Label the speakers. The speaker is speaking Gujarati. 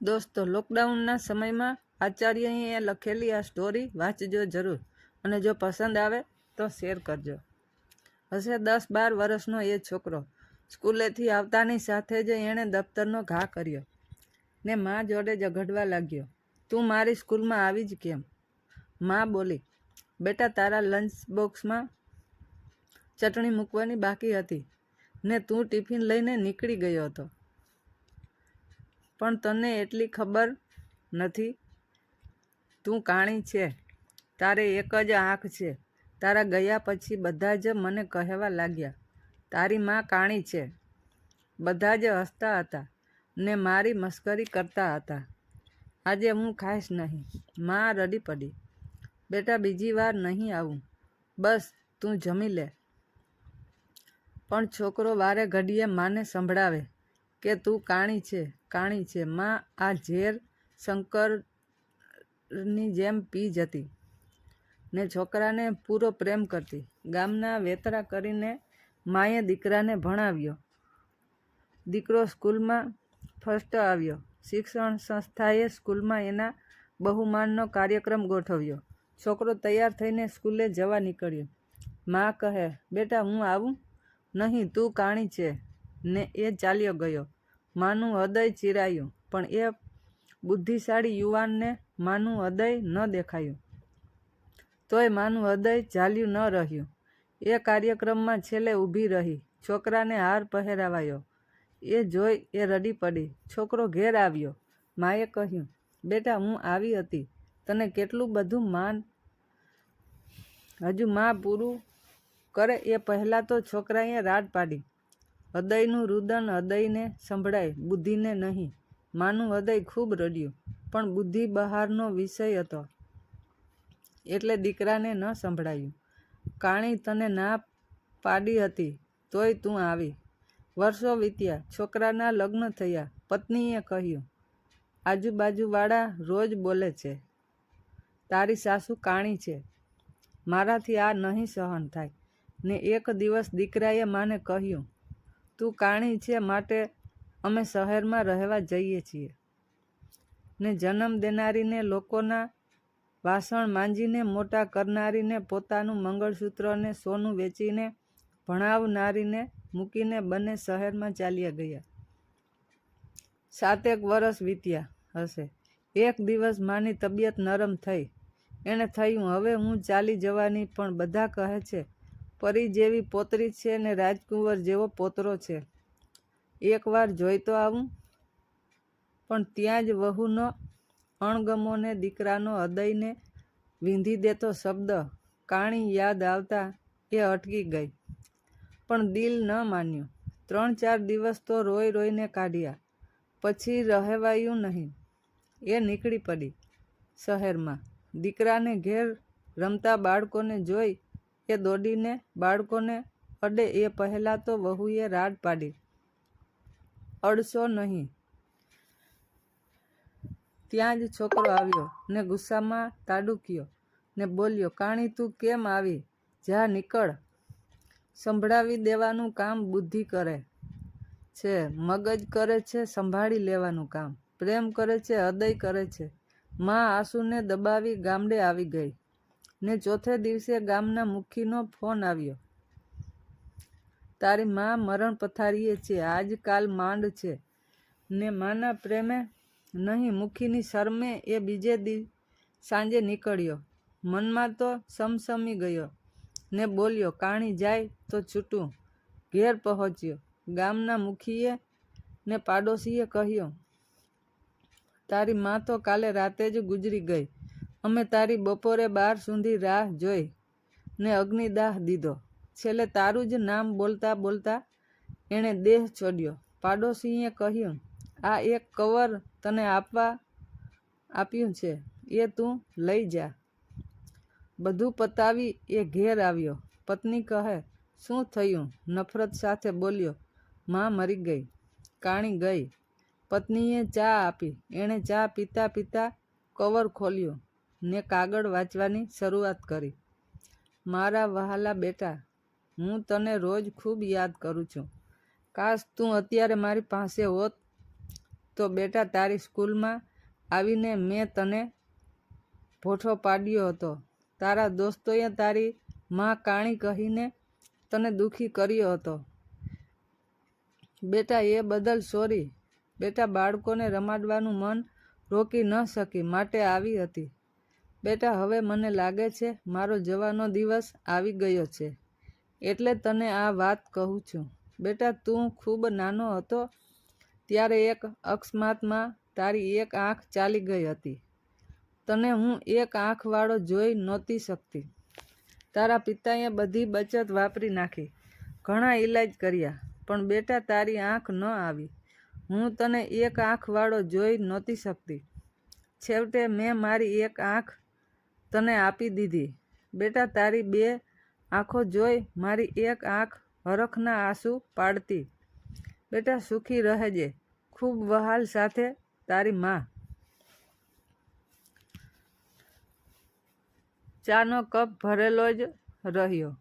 Speaker 1: દોસ્તો, લોકડાઉનના સમયમાં આચાર્યએ લખેલી આ સ્ટોરી વાંચજો જરૂર અને જો પસંદ આવે તો શેર કરજો. હશે દસ બાર વર્ષનો એ છોકરો. સ્કૂલેથી આવતાની સાથે જ એણે દફતરનો ઘા કર્યો ને મા જોડે ઝઘડવા લાગ્યો. તું મારી સ્કૂલમાં આવી જ કેમ? મા બોલી, બેટા, તારા લંચ બોક્સમાં ચટણી મૂકવાની બાકી હતી ને તું ટિફિન લઈને નીકળી ગયો હતો. પણ તને એટલી ખબર નથી? તું કાણી છે. તારે એક જ આંખ છે. તારા ગયા પછી બધા જ મને કહેવા લાગ્યા, તારી માં કાણી છે. બધા જ હસતા હતા ને મારી મસ્કરી કરતા હતા. આજે હું ખાઈશ નહીં. માં રડી પડી. બેટા, બીજી વાર નહીં આવું. બસ, તું જમી લે. પણ છોકરો વારે ઘડીએ માને સંભળાવે કે તું કાણી છે. કાણી છે. માં આ ઝેર શંકરની જેમ પી જતી ને છોકરાને પૂરો પ્રેમ કરતી. ગામના વેતરા કરીને માએ દીકરાને ભણાવ્યો. દીકરો સ્કૂલમાં ફર્સ્ટ આવ્યો. શિક્ષણ સંસ્થાએ સ્કૂલમાં એના બહુમાનનો કાર્યક્રમ ગોઠવ્યો. છોકરો તૈયાર થઈને સ્કૂલે જવા નીકળ્યો. મા કહે, બેટા, હું આવું નહીં, તું કાણી છે. ને એ ચાલ્યો ગયો. માનું હૃદય ચીરાયું, પણ એ બુદ્ધિશાળી યુવાનને માનું હૃદય ન દેખાયું. તોય માનું હૃદય ચાલ્યું ન રહ્યું. એ કાર્યક્રમમાં છેલ્લે ઊભી રહી, છોકરાને હાર પહેરાવાયો. એ જોઈ એ રડી પડી. છોકરો ઘેર આવ્યો. માએ કહ્યું, બેટા, હું આવી હતી. તને કેટલું બધું માન હજુ માં પૂરું કરે એ પહેલાં તો છોકરાએ રાડ પાડી. હૃદયનું રુદન હૃદયને સંભળાય, બુદ્ધિને નહીં. માનું હૃદય ખૂબ રડ્યું, પણ બુદ્ધિ બહારનો વિષય હતો. એટલે દીકરાને ન સંભળાયું. કાણી તને ના પાડી હતી, તોય તું આવી. વર્ષો વીત્યા, છોકરાના લગ્ન થયા, પત્નીએ કહ્યું, આજુબાજુવાળા રોજ બોલે છે. તારી સાસુ કાણી છે. મારાથી આ નહીં સહન થાય. ને એક દિવસ દીકરાએ માને કહ્યું તું કાણી છે માટે અમે શહેરમાં રહેવા જઈએ છીએ. ને જન્મ દેનારીને લોકોના વાસણ માંજીને, મોટા કરનારીને, પોતાનું મંગળસૂત્રને, સોનું વેચીને, ભણાવનારીને મૂકીને બંને શહેરમાં ચાલ્યા ગયા. સાતેક વર્ષ વીત્યા હશે. એક દિવસ માની તબિયત નરમ થઈ. એણે થયું, હવે હું ચાલી જવાની પણ બધા કહે છે પરી જેવી પોતરી છે ને રાજકુંવર જેવો પોતરો છે. એકવાર જોઈ તો આવું. પણ ત્યાં જ વહુનો અણગમોને દીકરાનો હૃદયને વીંધી દેતો શબ્દ કાણી યાદ આવતા એ અટકી ગઈ. પણ દિલ ન માન્યું. ત્રણ ચાર દિવસ તો રોઈ રોઈને કાઢ્યા. પછી રહેવાયું નહીં. એ નીકળી પડી શહેરમાં. દીકરાને ઘેર રમતા બાળકોને જોઈ એ દોડીને બાળકોને અડે એ પહેલાં તો વહુએ રાડ પાડી. અડશો નહીં. ત્યાં જ છોકરો આવ્યો ને ગુસ્સામાં તાડુક્યો ને બોલ્યો, કાણી, તું કેમ આવી? જા, નીકળ. સંભળાવી દેવાનું કામ બુદ્ધિ કરે છે, મગજ કરે છે, સંભાળી લેવાનું કામ. પ્રેમ કરે છે, હૃદય કરે છે. માં આંસુને દબાવી ગામડે આવી ગઈ. ને ચોથે દિવસે ગામના મુખીનો ફોન આવ્યો. તારી માં મરણ પથારીએ છે આજકાલ માંડ છે. ને માના પ્રેમે નહીં, મુખીની શરમે એ બીજે દિવ સાંજે નીકળ્યો. મનમાં તો સમસમી ગયો. ને બોલ્યો, કાણી જાય તો છૂટું. ઘેર પહોંચ્યો. ગામના મુખીએ ને પાડોશીએ કહ્યું, તારી માં તો કાલે રાતે જ ગુજરી ગઈ. અમે તારી બપોરે બાર સુધી રાહ જોઈ ને અગ્નિદાહ દીધો. છેલ્લે તારું જ નામ બોલતા બોલતા એણે દેહ છોડ્યો. પાડોશીએ કહ્યું, આ એક કવર તને આપવા આપ્યું છે. એ તું લઈ જા. બધું પતાવી એ ઘેર આવ્યો. પત્ની કહે, શું થયું? નફરત સાથે બોલ્યો, માં મરી ગઈ. કાણી ગઈ. પત્નીએ ચા આપી. એણે ચા પીતા પીતા કવર ખોલ્યું. ને કાગળ વાંચવાની શરૂઆત કરી. મારા વહાલા બેટા, હું તને રોજ ખૂબ યાદ કરું છું. કાશ તું અત્યારે મારી પાસે હોત તો બેટા તારી સ્કૂલમાં આવીને મેં તને ભોઠો પાડ્યો હતો. તારા દોસ્તોએ તારી માં કાણી કહીને તને દુઃખી કર્યો હતો. બેટા, એ બદલ સોરી. બેટા, બાળકોને રમાડવાનું મન રોકી ન શકી, માટે આવી હતી. બેટા, હવે મને લાગે છે મારો જવાનો દિવસ આવી ગયો છે. એટલે તને આ વાત કહું છું. બેટા, તું ખૂબ નાનો હતો ત્યારે એક અકસ્માતમાં તારી એક આંખ ચાલી ગઈ હતી. તને હું એક આંખવાળો જોઈ નહોતી શકતી. તારા પિતાએ બધી બચત વાપરી નાખી, ઘણા ઈલાજ કર્યા, પણ બેટા, તારી આંખ ન આવી. હું તને એક આંખવાળો જોઈ નહોતી શકતી. છેવટે મેં મારી એક આંખ તને આપી દીધી. બેટા, તારી બે આંખો જોઈ મારી એક આંખ હરખના આંસુ પાડતી. બેટા, સુખી રહેજે. ખૂબ વહાલ સાથે તારી માં. ચાનો કપ ભરેલો જ રહ્યો.